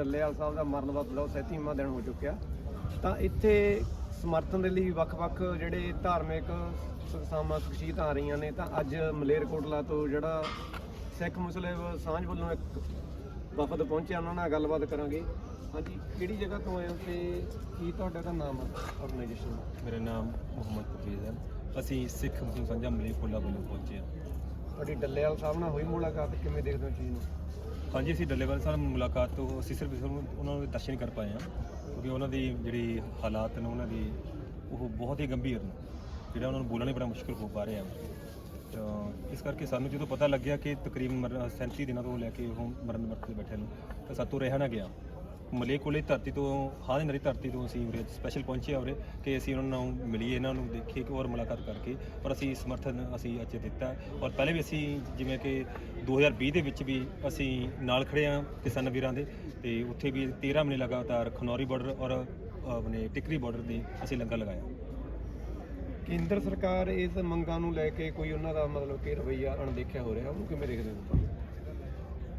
ਡੱਲੇਵਾਲ ਸਾਹਿਬ ਦਾ ਮਰਨ ਦਾ ਲਓ 37ਵਾਂ ਦਿਨ ਹੋ ਚੁੱਕਿਆ। ਤਾਂ ਇੱਥੇ ਸਮਰਥਨ ਦੇ ਲਈ ਵੱਖ-ਵੱਖ ਜਿਹੜੇ ਧਾਰਮਿਕ ਸੰਸਥਾਵਾਂ ਸ਼ਖਸੀਅਤਾਂ ਆ ਰਹੀਆਂ ਨੇ। ਤਾਂ ਅੱਜ ਮਲੇਰਕੋਟਲਾ ਤੋਂ ਜਿਹੜਾ ਸਿੱਖ ਮੁਸਲਿਮ ਸਾਂਝ ਵੱਲੋਂ ਇੱਕ ਵਫਦ ਪਹੁੰਚਿਆ ਉਹਨਾਂ ਨਾਲ ਗੱਲਬਾਤ ਕਰਾਂਗੇ। ਹਾਂਜੀ ਕਿਹੜੀ ਜਗ੍ਹਾ ਤੋਂ ਆਏ ਹੋ ਤੇ ਕੀ ਤੁਹਾਡਾ ਦਾ ਨਾਮ ਹੈ ਆਰਗੇਨਾਈਜੇਸ਼ਨ ਮੇਰਾ ਨਾਮ ਮੁਹੰਮਦ ਪਰਵੇਜ਼ ਹੈ। ਅਸੀਂ ਸਿੱਖ ਮੁਸਲਿਮ ਸਾਂਝਾ ਮਲੇਕੋਲਾ ਵੱਲੋਂ ਪਹੁੰਚੇ ਹਾਂ। ਤੁਹਾਡੀ ਡੱਲੇਵਾਲ ਸਾਹਿਬ ਨਾਲ ਹੋਈ ਮੁਲਾਕਾਤ ਕਿਵੇਂ ਦੇਖਦੇ ਹੋ ਚੀਜ਼ ਨੂੰ ਹਾਂਜੀ, ਅਸੀਂ ਡੱਲੇਵਾਲ ਸਾਹਿਬ ਮੁਲਾਕਾਤ ਤੋਂ ਅਸੀਂ ਸਿਰਫ ਇਸ ਨੂੰ- ਉਹਨਾਂ ਦੇ ਦਰਸ਼ਨ ਕਰ ਪਾਏ ਹਾਂ, ਕਿਉਂਕਿ ਉਹਨਾਂ ਦੀ ਜਿਹੜੀ ਹਾਲਾਤ ਨੇ, ਉਹਨਾਂ ਦੀ ਉਹ ਬਹੁਤ ਹੀ ਗੰਭੀਰ ਨੇ, ਜਿਹੜਾ ਉਹਨਾਂ ਨੂੰ ਬੋਲਣਾ ਹੀ ਬੜਾ ਮੁਸ਼ਕਲ ਹੋ ਪਾ ਰਿਹਾ ਤਾਂ ਇਸ ਕਰਕੇ ਸਾਨੂੰ ਜਦੋਂ ਪਤਾ ਲੱਗਿਆ ਕਿ ਤਕਰੀਬਨ ਮਰ- 37 ਦਿਨਾਂ ਤੋਂ ਲੈ ਕੇ ਉਹ ਮਰਨ ਵਰਤ ਤੇ ਬੈਠੇ ਨੇ, ਤਾਂ ਸਾਤੋਂ ਰਹਿ ਨਾ ਗਿਆ। ਮਲੇਕੋਲੇ ਧਰਤੀ ਤੋਂ ਹਾਂ ਨਰੀ ਧਰਤੀ ਤੋਂ ਅਸੀਂ ਉਰੇ ਸਪੈਸ਼ਲ ਪਹੁੰਚੇ ਹਾਂ ਉਰੇ ਕਿ ਅਸੀਂ ਉਹਨਾਂ ਨੂੰ ਮਿਲੀਏ, ਇਹਨਾਂ ਨੂੰ ਦੇਖੀਏ ਕਿ ਔਰ ਮੁਲਾਕਾਤ ਕਰਕੇ ਔਰ ਅਸੀਂ ਸਮਰਥਨ ਅਸੀਂ ਅੱਜ ਦਿੱਤਾ। ਔਰ ਪਹਿਲੇ ਵੀ ਅਸੀਂ ਜਿਵੇਂ ਕਿ 2020 ਦੇ ਵਿੱਚ ਵੀ ਅਸੀਂ ਨਾਲ ਖੜੇ ਹਾਂ ਕਿਸਾਨ ਵੀਰਾਂ ਦੇ ਤੇ ਉੱਥੇ ਵੀ 13 ਮਹੀਨੇ ਲਗਾਤਾਰ ਖਨੌਰੀ ਬਾਰਡਰ ਔਰ ਆਪਣੇ ਟਿਕਰੀ ਬਾਰਡਰ ਦੀ ਅਸੀਂ ਲੰਗਰ ਲਗਾਇਆ। ਕੇਂਦਰ ਸਰਕਾਰ ਇਸ ਮੰਗਾਂ ਨੂੰ ਲੈ ਕੇ ਕੋਈ ਉਹਨਾਂ ਦਾ ਮਤਲਬ ਕਿ ਰਵੱਈਆ ਅਣਦੇਖਿਆ ਹੋ ਰਿਹਾ, ਉਹਨੂੰ ਕਿਵੇਂ ਦੇਖਦੇ ਹੋ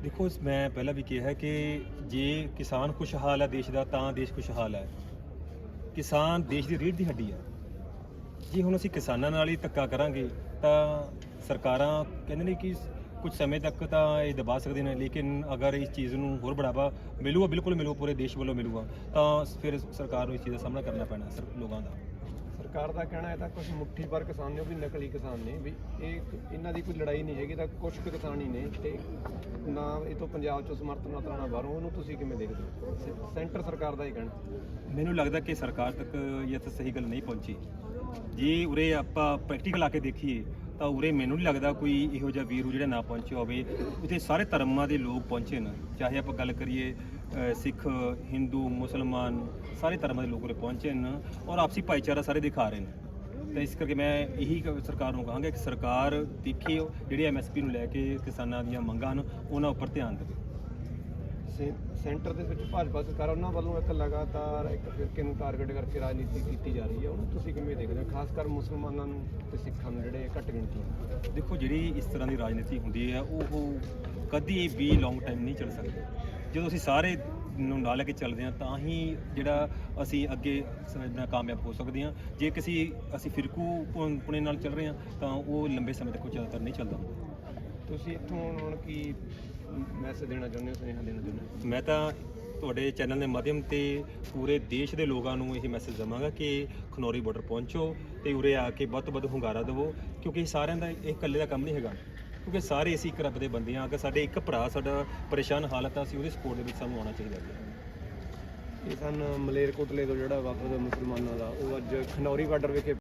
ਦੇਖੋ ਮੈਂ ਪਹਿਲਾਂ ਵੀ ਕਿਹਾ ਹੈ ਕਿ ਜੇ ਕਿਸਾਨ ਖੁਸ਼ਹਾਲ ਹੈ ਦੇਸ਼ ਦਾ, ਤਾਂ ਦੇਸ਼ ਖੁਸ਼ਹਾਲ ਹੈ ਕਿਸਾਨ ਦੇਸ਼ ਦੀ ਰੀੜ੍ਹ ਦੀ ਹੱਡੀ ਹੈ ਜੇ ਹੁਣ ਅਸੀਂ ਕਿਸਾਨਾਂ ਨਾਲ ਹੀ ਧੱਕਾ ਕਰਾਂਗੇ, ਤਾਂ ਸਰਕਾਰਾਂ ਕਹਿੰਦੇ ਨੇ ਕਿ ਕੁਝ ਸਮੇਂ ਤੱਕ ਤਾਂ ਇਹ ਦਬਾ ਸਕਦੇ ਨੇ, ਲੇਕਿਨ ਅਗਰ ਇਸ ਚੀਜ਼ ਨੂੰ ਹੋਰ ਬੜਾਵਾ ਮਿਲੂਗਾ, ਬਿਲਕੁਲ ਮਿਲੂ, ਪੂਰੇ ਦੇਸ਼ ਵੱਲੋਂ ਮਿਲੂਗਾ, ਤਾਂ ਫਿਰ ਸਰਕਾਰ ਨੂੰ ਇਸ ਚੀਜ਼ ਦਾ ਸਾਹਮਣਾ ਕਰਨਾ ਪੈਣਾ, ਸਰ, ਲੋਕਾਂ ਦਾ। ਸਰਕਾਰ ਦਾ ਕਹਿਣਾ ਹੈ ਤਾਂ ਕੁਝ ਮੁੱਠੀ ਭਰ ਕਿਸਾਨ ਨੇ, ਉਹ ਵੀ ਨਕਲੀ ਕਿਸਾਨ ਨੇ, ਵੀ ਇਹ ਇਹਨਾਂ ਦੀ ਕੋਈ ਲੜਾਈ ਨਹੀਂ ਹੈਗੀ, ਤਾਂ ਕੁਝ ਕੁ ਕਿਸਾਨ ਹੀ ਨੇ ਤੇ ਨਾ ਇਹ ਤੋਂ ਪੰਜਾਬ ਚੋਂ ਸਮਰਥਨ ਨਾ ਨਾ ਬਾਹਰੋਂ, ਉਹਨੂੰ ਤੁਸੀਂ ਕਿਵੇਂ ਦੇਖਦੇ ਹੋ? ਸ- ਸੈਂਟਰ ਸਰਕਾਰ ਦਾ ਹੀ ਕਹਿਣਾ। ਮੈਨੂੰ ਲੱਗਦਾ ਕਿ ਸਰਕਾਰ ਤੱਕ ਇਹ ਤਾਂ ਸਹੀ ਗੱਲ ਨਹੀਂ ਪਹੁੰਚੀ। ਜੇ ਉਰੇ ਆਪਾਂ ਪ੍ਰੈਕਟੀਕਲ ਆ ਕੇ ਦੇਖੀਏ, ਤਾਂ ਉਰੇ ਮੈਨੂੰ ਨਹੀਂ ਲੱਗਦਾ ਕੋਈ ਇਹੋ ਜਿਹਾ ਵੀਰੂ ਜਿਹੜਾ ਨਾ ਪਹੁੰਚਿਆ ਹੋਵੇ। ਉੱਥੇ ਸਾਰੇ ਧਰਮਾਂ ਦੇ ਲੋਕ ਪਹੁੰਚੇ ਨੇ। ਚਾਹੇ ਆਪਾਂ ਗੱਲ ਕਰੀਏ ਸਿੱਖ ਹਿੰਦੂ ਮੁਸਲਮਾਨ ਸਾਰੇ ਧਰਮਾਂ ਦੇ ਲੋਕ ਉਰੇ ਪਹੁੰਚੇ ਨੇ ਔਰ ਆਪਸੀ ਭਾਈਚਾਰਾ ਸਾਰੇ ਦਿਖਾ ਰਹੇ ਨੇ। ਤਾਂ ਇਸ ਕਰਕੇ ਮੈਂ ਇਹੀ ਸਰਕਾਰ ਨੂੰ ਕਹਾਂਗਾ ਕਿ ਸਰਕਾਰ ਦੇਖੇ ਜਿਹੜੇ ਐਮਐਸਪੀ ਨੂੰ ਲੈ ਕੇ ਕਿਸਾਨਾਂ ਦੀਆਂ ਮੰਗਾਂ ਹਨ ਉਹਨਾਂ ਉੱਪਰ ਧਿਆਨ ਦੇਵੇ। ਸੈਂਟਰ ਦੇ ਵਿੱਚ ਭਾਜਪਾ ਸਰਕਾਰ ਉਹਨਾਂ ਵੱਲੋਂ ਇੱਕ ਲਗਾਤਾਰ ਇੱਕ ਫਿਰਕੇ ਨੂੰ ਟਾਰਗੇਟ ਕਰਕੇ ਰਾਜਨੀਤੀ ਕੀਤੀ ਜਾ ਰਹੀ ਹੈ। ਉਹਨੂੰ ਤੁਸੀਂ ਕਿਵੇਂ ਦੇਖਦੇ ਹੋ? ਖਾਸ ਕਰ ਮੁਸਲਮਾਨਾਂ ਨੂੰ ਤੇ ਸਿੱਖਾਂ ਨੂੰ ਜਿਹੜੇ ਘੱਟ ਗਿਣਤੀ ਦੇਖੋ ਜਿਹੜੀ ਇਸ ਤਰ੍ਹਾਂ ਦੀ ਰਾਜਨੀਤੀ ਹੁੰਦੀ ਹੈ ਉਹ ਕਦੀ ਵੀ ਲੌਂਗ ਟਾਈਮ ਨਹੀਂ ਚੱਲ ਸਕਦੀ। ਜਦੋਂ ਅਸੀਂ ਸਾਰੇ ਨੂੰ ਨਾਲ ਲੈ ਕੇ ਚੱਲਦੇ ਹਾਂ ਤਾਂ ਹੀ ਜਿਹੜਾ ਅਸੀਂ ਅੱਗੇ ਸਮਝਣਾ ਕਾਮਯਾਬ ਹੋ ਸਕਦੇ ਹਾਂ। ਜੇ ਕਿਸੇ ਅਸੀਂ ਫਿਰਕੂ ਪੁਣੇ ਨਾਲ ਚੱਲ ਰਹੇ ਹਾਂ ਤਾਂ ਉਹ ਲੰਬੇ ਸਮੇਂ ਤੱਕ ਜ਼ਿਆਦਾਤਰ ਨਹੀਂ ਚੱਲਦਾ। ਤੁਸੀਂ ਇੱਥੋਂ ਹੁਣ ਕੀ ਮੈਸੇਜ ਦੇਣਾ ਚਾਹੁੰਦੇ ਹੋ ਸੁਨੇਹਾ ਦੇਣਾ ਚਾਹੁੰਦੇ ਹੋ? ਮੈਂ ਤਾਂ ਤੁਹਾਡੇ ਚੈਨਲ ਦੇ ਮਾਧਿਅਮ ਤੇ ਪੂਰੇ ਦੇਸ਼ ਦੇ ਲੋਕਾਂ ਨੂੰ ਇਹ ਮੈਸੇਜ ਦਵਾਂਗਾ ਕਿ ਖਨੌਰੀ ਬਾਰਡਰ ਪਹੁੰਚੋ ਤੇ ਉਰੇ ਆ ਕੇ ਵੱਧ ਤੋਂ ਵੱਧ ਹੁੰਗਾਰਾ ਦਿਵੋ ਕਿਉਂਕਿ ਇਹ ਸਾਰਿਆਂ ਦਾ ਇਹ ਇਕੱਲੇ ਦਾ ਕੰਮ ਨਹੀਂ ਹੈਗਾ। ਕਿਉਂਕਿ ਸਾਰੇ ਅਸੀਂ ਇੱਕ ਰੱਬ ਦੇ ਬੰਦੇ ਹਾਂ। ਅਗਰ ਸਾਡੇ ਇੱਕ ਭਰਾ ਸਾਡਾ ਪਰੇਸ਼ਾਨ ਹਾਲਤ ਆ, ਅਸੀਂ ਉਹਦੇ ਸਪੋਰਟ ਦੇ ਵਿੱਚ ਸਾਨੂੰ ਆਉਣਾ ਚਾਹੀਦਾ ਹੈ ਇਹ ਸਨ ਮਲੇਰਕੋਟਲੇ ਤੋਂ ਜਿਹੜਾ ਵਫਦ ਮੁਸਲਮਾਨਾਂ ਦਾ। ਉਹ ਅੱਜ ਖਨੌਰੀ ਬਾਰਡਰ ਵਿਖੇ